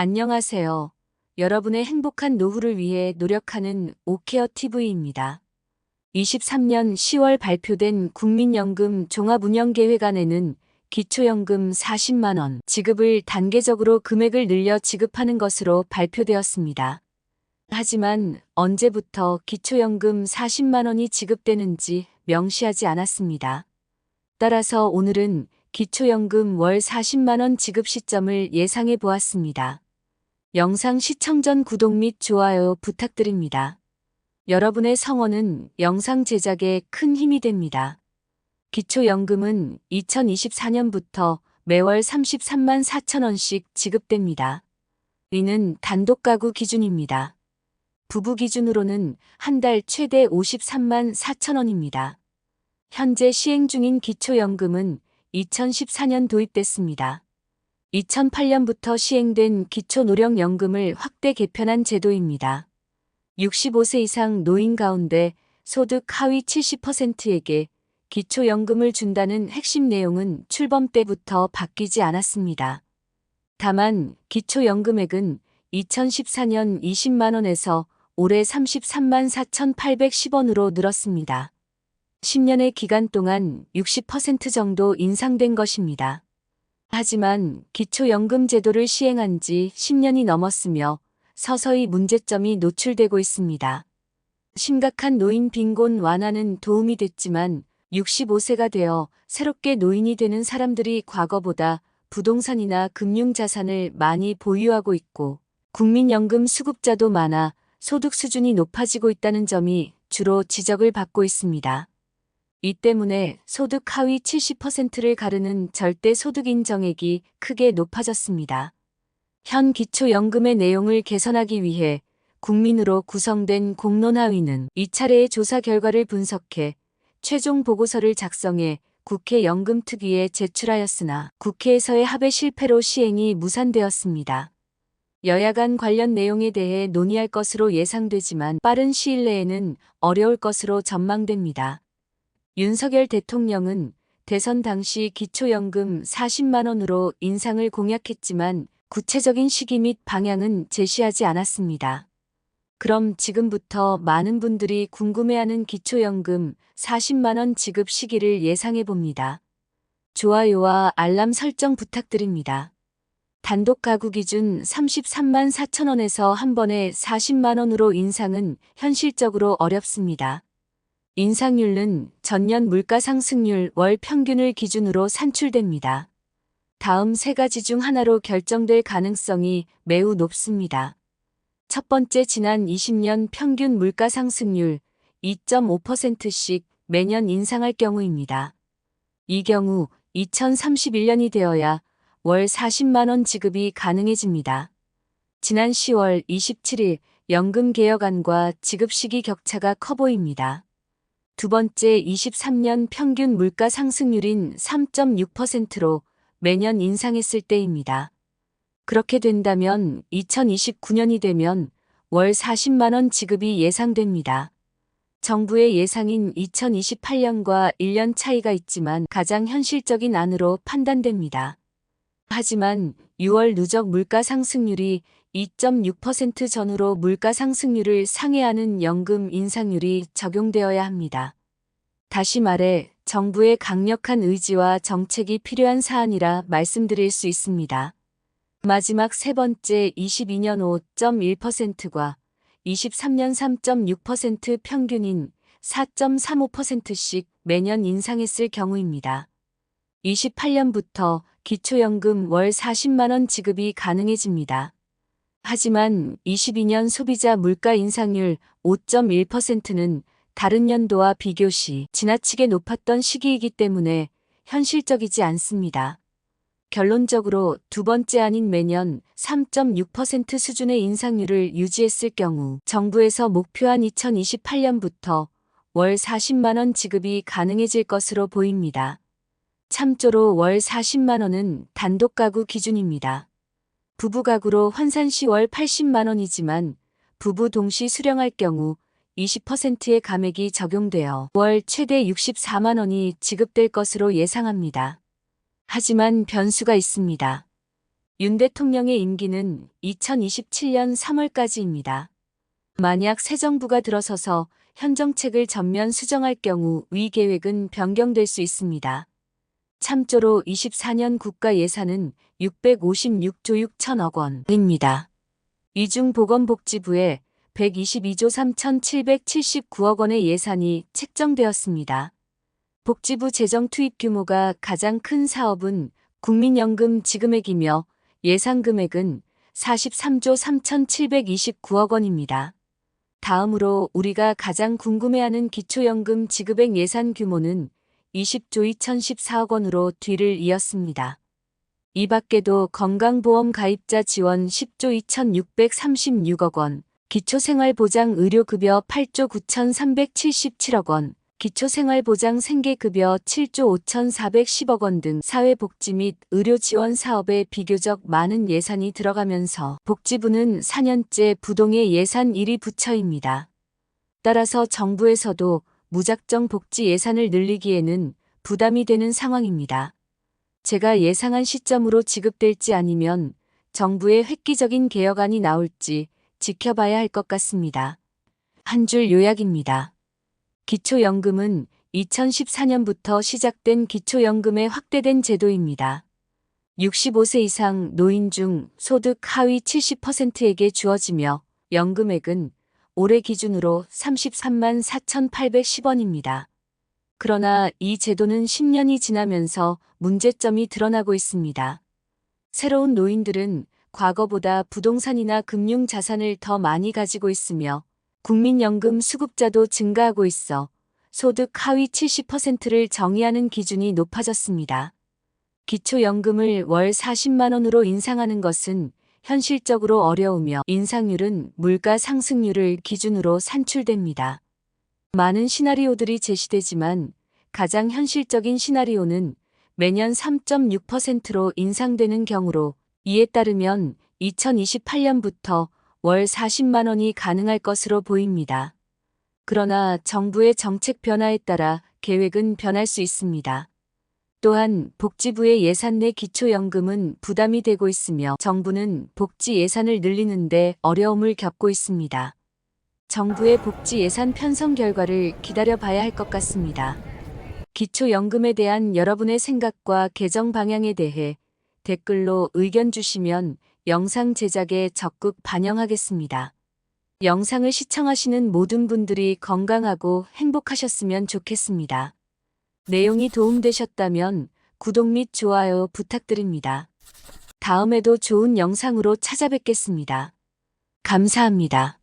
안녕하세요. 여러분의 행복한 노후를 위해 노력하는 오케어 TV입니다. 23년 10월 발표된 국민연금 종합운영계획 안에는 기초연금 40만원 지급을 단계적으로 금액을 늘려 지급하는 것으로 발표되었습니다. 하지만 언제부터 기초연금 40만원이 지급되는지 명시하지 않았습니다. 따라서 오늘은 기초연금 월 40만원 지급 시점을 예상해 보았습니다. 영상 시청 전 구독 및 좋아요 부탁드립니다. 여러분의 성원은 영상 제작에 큰 힘이 됩니다. 기초연금은 2024년부터 매월 33만 4천원씩 지급됩니다. 이는 단독 가구 기준입니다. 부부 기준으로는 한 달 최대 53만 4천원입니다. 현재 시행 중인 기초연금은 2014년 도입됐습니다. 2008년부터 시행된 기초노령연금을 확대 개편한 제도입니다. 65세 이상 노인 가운데 소득 하위 70%에게 기초연금을 준다는 핵심 내용은 출범 때부터 바뀌지 않았습니다. 다만 기초연금액은 2014년 20만원에서 올해 33만 4,810원으로 늘었습니다. 10년의 기간 동안 60% 정도 인상된 것입니다. 하지만 기초연금 제도를 시행한 지 10년이 넘었으며 서서히 문제점이 노출되고 있습니다. 심각한 노인 빈곤 완화는 도움이 됐지만 65세가 되어 새롭게 노인이 되는 사람들이 과거보다 부동산이나 금융자산을 많이 보유하고 있고 국민연금 수급자도 많아 소득 수준이 높아지고 있다는 점이 주로 지적을 받고 있습니다. 이 때문에 소득 하위 70%를 가르는 절대 소득 인정액이 크게 높아졌습니다. 현 기초연금의 내용을 개선하기 위해 국민으로 구성된 공론화위는 이 차례의 조사 결과를 분석해 최종 보고서를 작성해 국회 연금특위에 제출하였으나 국회에서의 합의 실패로 시행이 무산되었습니다. 여야 간 관련 내용에 대해 논의할 것으로 예상되지만 빠른 시일 내에는 어려울 것으로 전망됩니다. 윤석열 대통령은 대선 당시 기초연금 40만원으로 인상을 공약했지만 구체적인 시기 및 방향은 제시하지 않았습니다. 그럼 지금부터 많은 분들이 궁금해하는 기초연금 40만원 지급 시기를 예상해 봅니다. 좋아요와 알람 설정 부탁드립니다. 단독 가구 기준 33만 4천원에서 한 번에 40만원으로 인상은 현실적으로 어렵습니다. 인상률은 전년 물가 상승률 월 평균을 기준으로 산출됩니다. 다음 세 가지 중 하나로 결정될 가능성이 매우 높습니다. 첫 번째 지난 20년 평균 물가 상승률 2.5%씩 매년 인상할 경우입니다. 이 경우 2031년이 되어야 월 40만원 지급이 가능해집니다. 지난 10월 27일 연금 개혁안과 지급 시기 격차가 커 보입니다. 두 번째 23년 평균 물가 상승률인 3.6%로 매년 인상했을 때입니다. 그렇게 된다면 2029년이 되면 월 40만원 지급이 예상됩니다. 정부의 예상인 2028년과 1년 차이가 있지만 가장 현실적인 안으로 판단됩니다. 하지만 6월 누적 물가 상승률이 2.6% 전후로 물가 상승률을 상회하는 연금 인상률이 적용되어야 합니다. 다시 말해 정부의 강력한 의지와 정책이 필요한 사안이라 말씀드릴 수 있습니다. 마지막 세 번째 22년 5.1%과 23년 3.6% 평균인 4.35%씩 매년 인상했을 경우입니다. 28년부터 기초연금 월 40만원 지급이 가능해집니다. 하지만 22년 소비자 물가 인상률 5.1%는 다른 연도와 비교시 지나치게 높았던 시기이기 때문에 현실적이지 않습니다. 결론적으로 두 번째 아닌 매년 3.6% 수준의 인상률을 유지했을 경우 정부에서 목표한 2028년부터 월 40만원 지급이 가능해질 것으로 보입니다. 참조로 월 40만원은 단독 가구 기준입니다. 부부 가구로 환산 시 월 80만원이지만 부부 동시 수령할 경우 20%의 감액이 적용되어 월 최대 64만원이 지급될 것으로 예상합니다. 하지만 변수가 있습니다. 윤 대통령의 임기는 2027년 3월까지입니다. 만약 새 정부가 들어서서 현 정책을 전면 수정할 경우 위 계획은 변경될 수 있습니다. 참조로 24년 국가 예산은 656조 6천억 원입니다. 이중 보건복지부에 122조 3,779억 원의 예산이 책정되었습니다. 복지부 재정 투입 규모가 가장 큰 사업은 국민연금 지급액이며 예상 금액은 43조 3,729억 원입니다. 다음으로 우리가 가장 궁금해하는 기초연금 지급액 예산 규모는 20조 2014억 원으로 뒤를 이었습니다. 이 밖에도 건강보험 가입자 지원 10조 2636억 원, 기초생활보장 의료급여 8조 9377억 원, 기초생활보장 생계급여 7조 5410억 원 등 사회복지 및 의료지원 사업에 비교적 많은 예산이 들어가면서 복지부는 4년째 부동의 예산 1위 부처입니다. 따라서 정부에서도 무작정 복지 예산을 늘리기에는 부담이 되는 상황입니다. 제가 예상한 시점으로 지급될지 아니면 정부의 획기적인 개혁안이 나올지 지켜봐야 할 것 같습니다. 한 줄 요약입니다. 기초연금은 2014년부터 시작된 기초연금의 확대된 제도입니다. 65세 이상 노인 중 소득 하위 70%에게 주어지며 연금액은 올해 기준으로 33만 4,810원입니다. 그러나 이 제도는 10년이 지나면서 문제점이 드러나고 있습니다. 새로운 노인들은 과거보다 부동산이나 금융 자산을 더 많이 가지고 있으며 국민연금 수급자도 증가하고 있어 소득 하위 70%를 정의하는 기준이 높아졌습니다. 기초연금을 월 40만 원으로 인상하는 것은 현실적으로 어려우며 인상률은 물가 상승률을 기준으로 산출됩니다. 많은 시나리오들이 제시되지만 가장 현실적인 시나리오는 매년 3.6%로 인상되는 경우로 이에 따르면 2028년부터 월 40만 원이 가능할 것으로 보입니다. 그러나 정부의 정책 변화에 따라 계획은 변할 수 있습니다. 또한 복지부의 예산 내 기초연금은 부담이 되고 있으며 정부는 복지 예산을 늘리는데 어려움을 겪고 있습니다. 정부의 복지 예산 편성 결과를 기다려봐야 할 것 같습니다. 기초연금에 대한 여러분의 생각과 개정 방향에 대해 댓글로 의견 주시면 영상 제작에 적극 반영하겠습니다. 영상을 시청하시는 모든 분들이 건강하고 행복하셨으면 좋겠습니다. 내용이 도움되셨다면 구독 및 좋아요 부탁드립니다. 다음에도 좋은 영상으로 찾아뵙겠습니다. 감사합니다.